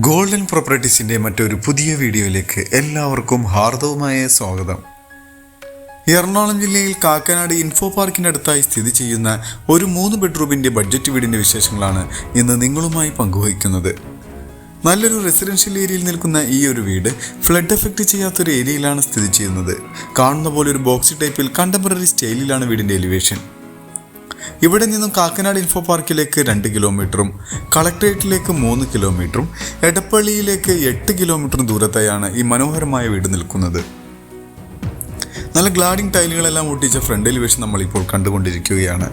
Golden പ്രോപ്പർട്ടീസിന്റെ മറ്റൊരു പുതിയ വീഡിയോയിലേക്ക് എല്ലാവർക്കും ഹാർദവുമായ സ്വാഗതം. എറണാകുളം ജില്ലയിൽ കാക്കനാട് ഇൻഫോ പാർക്കിനടുത്തായി സ്ഥിതി ചെയ്യുന്ന ഒരു മൂന്ന് ബെഡ്റൂമിന്റെ ബഡ്ജറ്റ് വീടിന്റെ വിശേഷങ്ങളാണ് ഇന്ന് നിങ്ങളുമായി പങ്കുവയ്ക്കുന്നത്. നല്ലൊരു റെസിഡൻഷ്യൽ ഏരിയയിൽ നിൽക്കുന്ന ഈ ഒരു വീട് ഫ്ലഡ് എഫക്റ്റ് ചെയ്യാത്തൊരു ഏരിയയിലാണ് സ്ഥിതി ചെയ്യുന്നത്. കാണുന്ന പോലെ ഒരു ബോക്സ് ടൈപ്പിൽ കണ്ടംപററി സ്റ്റൈലിലാണ് വീടിന്റെ എലിവേഷൻ ഇവിടെ നിന്നും കാക്കനാട് ഇൻഫോ പാർക്കിലേക്ക് രണ്ട് കിലോമീറ്ററും കളക്ട്രേറ്റിലേക്ക് മൂന്ന് കിലോമീറ്ററും എടപ്പള്ളിയിലേക്ക് എട്ട് കിലോമീറ്ററും ദൂരത്തായാണ് ഈ മനോഹരമായ വീട് നിൽക്കുന്നത്. നല്ല ഗ്ലാഡിംഗ് ടൈലുകളെല്ലാം ഒട്ടിച്ച ഫ്രണ്ട് എലിവേഷൻ നമ്മളിപ്പോൾ കണ്ടുകൊണ്ടിരിക്കുകയാണ്.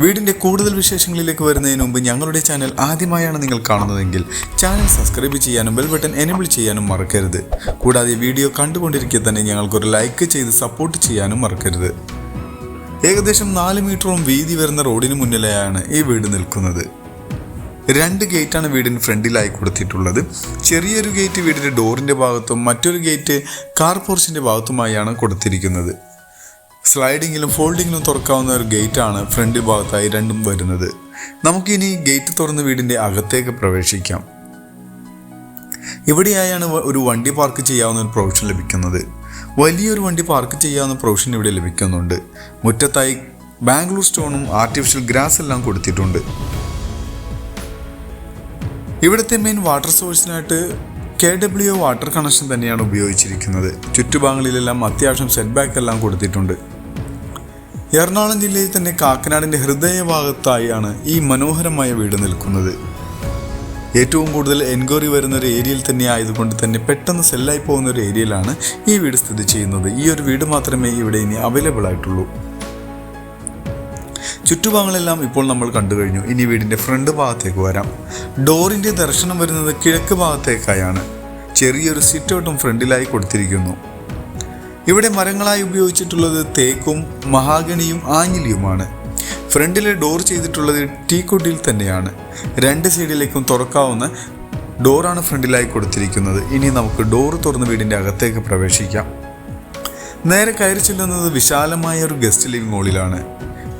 വീടിന്റെ കൂടുതൽ വിശേഷങ്ങളിലേക്ക് വരുന്നതിന് മുമ്പ് ഞങ്ങളുടെ ചാനൽ ആദ്യമായാണ് നിങ്ങൾ കാണുന്നതെങ്കിൽ ചാനൽ സബ്സ്ക്രൈബ് ചെയ്യാനും ബെൽ ബട്ടൺ എനേബിൾ ചെയ്യാനും മറക്കരുത്. കൂടാതെ വീഡിയോ കണ്ടുകൊണ്ടിരിക്കെ തന്നെ ഞങ്ങൾക്കൊരു ലൈക്ക് ചെയ്ത് സപ്പോർട്ട് ചെയ്യാനും മറക്കരുത്. ഏകദേശം നാല് മീറ്ററോളം വീതി വരുന്ന റോഡിന് മുന്നിലായാണ് ഈ വീട് നിൽക്കുന്നത്. രണ്ട് ഗേറ്റാണ് വീടിന് ഫ്രണ്ടിലായി കൊടുത്തിട്ടുള്ളത്. ചെറിയൊരു ഗേറ്റ് വീടിന്റെ ഡോറിന്റെ ഭാഗത്തും മറ്റൊരു ഗേറ്റ് കാർ പോർച്ചിന്റെ ഭാഗത്തുമായാണ് കൊടുത്തിരിക്കുന്നത്. സ്ലൈഡിങ്ങിലും ഫോൾഡിങ്ങിലും തുറക്കാവുന്ന ഒരു ഗേറ്റാണ് ഫ്രണ്ട് ഭാഗത്തായി രണ്ടും വരുന്നത്. നമുക്കിനി ഗേറ്റ് തുറന്ന് വീടിന്റെ അകത്തേക്ക് പ്രവേശിക്കാം. ഇവിടെയായാണ് ഒരു വണ്ടി പാർക്ക് ചെയ്യാവുന്ന ഒരു പ്രൊവിഷൻ ലഭിക്കുന്നത്. വലിയൊരു വണ്ടി പാർക്ക് ചെയ്യാവുന്ന പ്രൊവിഷൻ ഇവിടെ ലഭിക്കുന്നുണ്ട്. മുറ്റത്തായി ബാംഗ്ലൂർ സ്റ്റോണും ആർട്ടിഫിഷ്യൽ ഗ്രാസ് എല്ലാം കൊടുത്തിട്ടുണ്ട്. ഇവിടുത്തെ മെയിൻ വാട്ടർ സോഴ്സിനായിട്ട് കെ ഡബ്ല്യു വാട്ടർ കണക്ഷൻ തന്നെയാണ് ഉപയോഗിച്ചിരിക്കുന്നത്. ചുറ്റുഭാഗങ്ങളിലെല്ലാം അത്യാവശ്യം സെറ്റ് ബാക്ക് എല്ലാം കൊടുത്തിട്ടുണ്ട്. എറണാകുളം ജില്ലയിൽ തന്നെ കാക്കനാടിന്റെ ഹൃദയഭാഗത്തായാണ് ഈ മനോഹരമായ വീട് നിൽക്കുന്നത്. ഏറ്റവും കൂടുതൽ എൻക്വയറി വരുന്ന ഒരു ഏരിയയിൽ തന്നെ ആയതുകൊണ്ട് തന്നെ പെട്ടെന്ന് സെല്ലായി പോകുന്ന ഒരു ഏരിയയിലാണ് ഈ വീട് സ്ഥിതി ചെയ്യുന്നത്. ഈ ഒരു വീട് മാത്രമേ ഇവിടെ ഇനി അവൈലബിൾ ആയിട്ടുള്ളൂ. ചുറ്റുഭാഗങ്ങളെല്ലാം ഇപ്പോൾ നമ്മൾ കണ്ടു കഴിഞ്ഞു. ഇനി വീടിന്റെ ഫ്രണ്ട് ഭാഗത്തേക്ക് വരാം. ഡോറിന്റെ ദർശനം വരുന്നത് കിഴക്ക് ഭാഗത്തേക്കായാണ്. ചെറിയൊരു സിറ്റൗട്ടും ഫ്രണ്ടിലായി കൊടുത്തിരിക്കുന്നു. ഇവിടെ മരങ്ങളായി ഉപയോഗിച്ചിട്ടുള്ളത് തേക്കും മഹാഗണിയും ആഞ്ഞിലിയുമാണ്. ഫ്രണ്ടിലെ ഡോർ ചെയ്തിട്ടുള്ളത് ടീക്കുട്ടിയിൽ തന്നെയാണ്. രണ്ട് സൈഡിലേക്കും തുറക്കാവുന്ന ഡോറാണ് ഫ്രണ്ടിലായി കൊടുത്തിരിക്കുന്നത്. ഇനി നമുക്ക് ഡോർ തുറന്ന് വീടിന്റെ അകത്തേക്ക് പ്രവേശിക്കാം. നേരെ കയറി ചെല്ലുന്നത് വിശാലമായ ഒരു ഗസ്റ്റ് ലിവിംഗ് ഹോളിലാണ്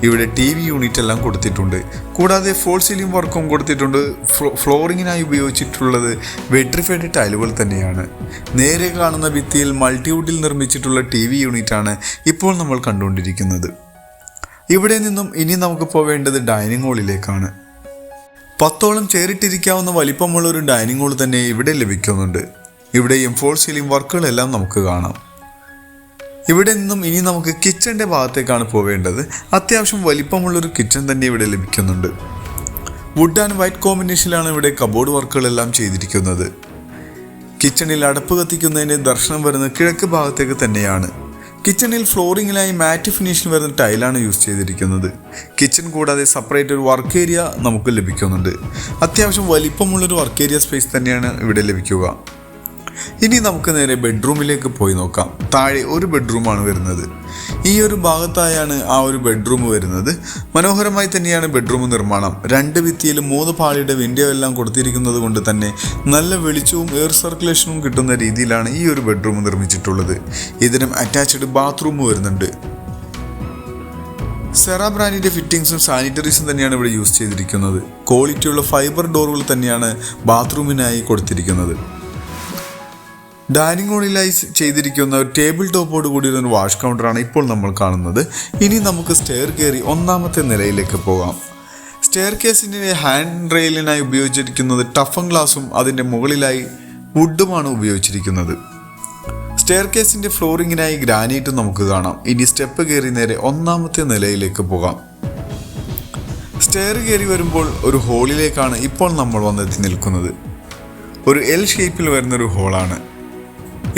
ഇവിടെ ടി വി യൂണിറ്റ് എല്ലാം കൊടുത്തിട്ടുണ്ട്. കൂടാതെ ഫോൾ സീലിംഗ് വർക്കും കൊടുത്തിട്ടുണ്ട്. ഫ്ലോ- ഫ്ലോറിങ്ങിനായി ഉപയോഗിച്ചിട്ടുള്ളത് വെട്രിഫൈഡ് ടൈലുകൾ തന്നെയാണ്. നേരെ കാണുന്ന ഭിത്തിയിൽ മൾട്ടിവുഡിൽ നിർമ്മിച്ചിട്ടുള്ള ടി വി യൂണിറ്റാണ് ഇപ്പോൾ നമ്മൾ കണ്ടുകൊണ്ടിരിക്കുന്നത്. ഇവിടെ നിന്നും ഇനി നമുക്ക് പോവേണ്ടത് ഡൈനിങ് ഹാളിലേക്കാണ്. പത്തോളം ചേറിട്ടിരിക്കാവുന്ന വലിപ്പമുള്ള ഒരു ഡൈനിങ് ഹാൾ തന്നെ ഇവിടെ ലഭിക്കുന്നുണ്ട്. ഇവിടെയും ഫോൾ സീലിംഗ് വർക്കുകളെല്ലാം നമുക്ക് കാണാം. ഇവിടെ നിന്നും ഇനി നമുക്ക് കിച്ചന്റെ ഭാഗത്തേക്കാണ് പോവേണ്ടത്. അത്യാവശ്യം വലിപ്പമുള്ളൊരു കിച്ചൺ തന്നെ ഇവിടെ ലഭിക്കുന്നുണ്ട്. വുഡ് ആൻഡ് വൈറ്റ് കോമ്പിനേഷനിലാണ് ഇവിടെ കബോർഡ് വർക്കുകളെല്ലാം ചെയ്തിരിക്കുന്നത്. കിച്ചണിൽ അടുപ്പ് കത്തിക്കുന്നതിന് ദർശനം വരുന്നത് കിഴക്ക് ഭാഗത്തേക്ക് തന്നെയാണ്. കിച്ചണിൽ ഫ്ലോറിങ്ങിലായി മാറ്റ് ഫിനിഷിൽ വരുന്ന ടൈലാണ് യൂസ് ചെയ്തിരിക്കുന്നത്. കിച്ചൺ കൂടാതെ സെപ്പറേറ്റ് ഒരു വർക്ക് ഏരിയ നമുക്ക് ലഭിക്കുന്നുണ്ട്. അത്യാവശ്യം വലിപ്പമുള്ളൊരു വർക്ക് ഏരിയ സ്പേസ് തന്നെയാണ് ഇവിടെ ലഭിക്കുക. ഇനി നമുക്ക് നേരെ ബെഡ്റൂമിലേക്ക് പോയി നോക്കാം. താഴെ ഒരു ബെഡ്റൂമാണ് വരുന്നത്. ഈ ഒരു ഭാഗത്തായാണ് ആ ഒരു ബെഡ്റൂം വരുന്നത്. മനോഹരമായി തന്നെയാണ് ബെഡ്റൂം നിർമ്മാണം. രണ്ട് ഭിത്തിയിലും മൂന്ന് പാളിയുടെ വിൻഡോ എല്ലാം കൊടുത്തിരിക്കുന്നത് കൊണ്ട് തന്നെ നല്ല വെളിച്ചവും എയർ സർക്കുലേഷനും കിട്ടുന്ന രീതിയിലാണ് ഈ ഒരു ബെഡ്റൂം നിർമ്മിച്ചിട്ടുള്ളത്. ഇതിനും അറ്റാച്ച്ഡ് ബാത്റൂം വരുന്നുണ്ട്. സെറ ബ്രാൻഡിന്റെ ഫിറ്റിംഗ്സും സാനിറ്ററീസും തന്നെയാണ് ഇവിടെ യൂസ് ചെയ്തിരിക്കുന്നത്. ക്വാളിറ്റിയുള്ള ഫൈബർ ഡോറുകൾ തന്നെയാണ് ബാത്റൂമിനായി കൊടുത്തിരിക്കുന്നത്. ഡൈനിങ് ഹാളിലായി ചെയ്തിരിക്കുന്ന ടേബിൾ ടോപ്പോട് കൂടിയ ഒരു വാഷ് കൗണ്ടറാണ് ഇപ്പോൾ നമ്മൾ കാണുന്നത്. ഇനി നമുക്ക് സ്റ്റെയർ കയറി ഒന്നാമത്തെ നിലയിലേക്ക് പോകാം. സ്റ്റെയർ കേസിന്റെ ഹാൻഡ് റെയിലിനായി ഉപയോഗിച്ചിരിക്കുന്നത് ടഫൻ ഗ്ലാസും അതിന്റെ മുകളിലായി വുഡുമാണ് ഉപയോഗിച്ചിരിക്കുന്നത്. സ്റ്റെയർ കേസിന്റെ ഫ്ലോറിങ്ങിനായി ഗ്രാനൈറ്റ് നമുക്ക് കാണാം. ഇനി സ്റ്റെപ്പ് കയറി നേരെ ഒന്നാമത്തെ നിലയിലേക്ക് പോകാം. സ്റ്റെയർ കയറി വരുമ്പോൾ ഒരു ഹോളിലേക്കാണ് ഇപ്പോൾ നമ്മൾ വന്നെത്തി നിൽക്കുന്നത്. ഒരു എൽ ഷേപ്പിൽ വരുന്നൊരു ഹോളാണ്.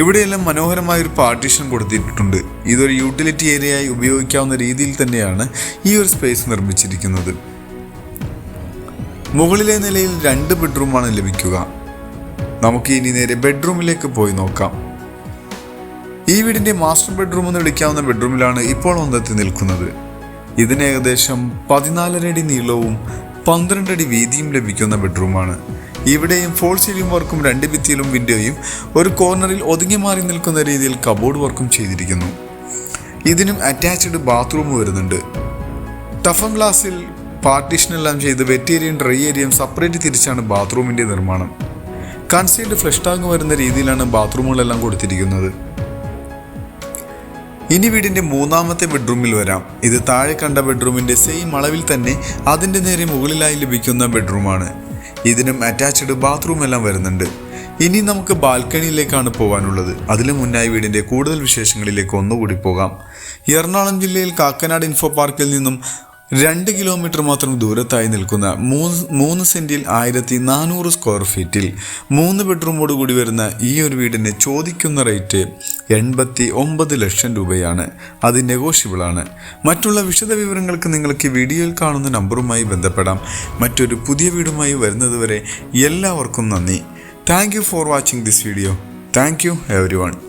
ഇവിടെയെല്ലാം മനോഹരമായ ഒരു പാർട്ടീഷൻ കൊടുത്തിട്ടുണ്ട്. ഇതൊരു യൂട്ടിലിറ്റി ഏരിയയായി ഉപയോഗിക്കാവുന്ന രീതിയിൽ തന്നെയാണ് ഈ ഒരു സ്പേസ് നിർമ്മിച്ചിരിക്കുന്നത്. മുകളിലെ നിലയിൽ രണ്ട് ബെഡ്റൂമാണ് ലഭിക്കുക. നമുക്ക് ഇനി നേരെ ബെഡ്റൂമിലേക്ക് പോയി നോക്കാം. ഈ വീടിന്റെ മാസ്റ്റർ ബെഡ്റൂം എന്ന് വിളിക്കാവുന്ന ബെഡ്റൂമിലാണ് ഇപ്പോൾ ഒന്നെത്തി നിൽക്കുന്നത്. ഇതിന് ഏകദേശം പതിനാലര അടി നീളവും പന്ത്രണ്ട് അടി വീതിയും ലഭിക്കുന്ന ബെഡ്റൂമാണ്. ഇവിടെയും ഫോൾ സീലിംഗ് വർക്കും രണ്ട് ഭിത്തിയിലും വിൻഡോയും ഒരു കോർണറിൽ ഒതുങ്ങി മാറി നിൽക്കുന്ന രീതിയിൽ കബോർഡ് വർക്കും ചെയ്തിരിക്കുന്നു. ഇതിനും അറ്റാച്ച്ഡ് ബാത്റൂം വരുന്നുണ്ട്. ടഫൻ ഗ്ലാസിൽ പാർട്ടീഷനെല്ലാം ചെയ്ത് വെറ്റേരിയും ഡ്രൈ ഏരിയയും സെപ്പറേറ്റ് തിരിച്ചാണ് ബാത്റൂമിന്റെ നിർമ്മാണം. കൺസീൽഡ് ഫ്ലഷ് ടാങ്ക് വരുന്ന രീതിയിലാണ് ബാത്റൂമുകളെല്ലാം കൊടുത്തിരിക്കുന്നത്. ഇനി വീടിന്റെ മൂന്നാമത്തെ ബെഡ്റൂമിൽ വരാം. ഇത് താഴെ കണ്ട ബെഡ്റൂമിന്റെ സെയിം അളവിൽ തന്നെ അതിന്റെ നേരെ മുകളിലായി ലഭിക്കുന്ന ബെഡ്റൂമാണ്. ഇതിനും അറ്റാച്ച്ഡ് ബാത്റൂം എല്ലാം വരുന്നുണ്ട്. ഇനി നമുക്ക് ബാൽക്കണിയിലേക്കാണ് പോകാനുള്ളത് അതിനു മുന്നായി വീടിന്റെ കൂടുതൽ വിശേഷങ്ങളിലേക്ക് ഒന്നുകൂടി പോകാം. എറണാകുളം ജില്ലയിൽ കാക്കനാട് ഇൻഫോ പാർക്കിൽ നിന്നും രണ്ട് കിലോമീറ്റർ മാത്രം ദൂരത്തായി നിൽക്കുന്ന മൂന്ന് മൂന്ന് സെന്റിൽ ആയിരത്തി നാനൂറ് സ്ക്വയർ ഫീറ്റിൽ മൂന്ന് ബെഡ്റൂമോട് കൂടി വരുന്ന ഈ ഒരു വീടിന് ചോദിക്കുന്ന റേറ്റ് എൺപത്തി ഒമ്പത് ലക്ഷം രൂപയാണ്. അത് നെഗോഷ്യബിളാണ് മറ്റുള്ള വിശദ വിവരങ്ങൾക്ക് നിങ്ങൾക്ക് വീഡിയോയിൽ കാണുന്ന നമ്പറുമായി ബന്ധപ്പെടാം. മറ്റൊരു പുതിയ വീടുമായി വരുന്നതുവരെ എല്ലാവർക്കും നന്ദി. Thank for watching this video thank you every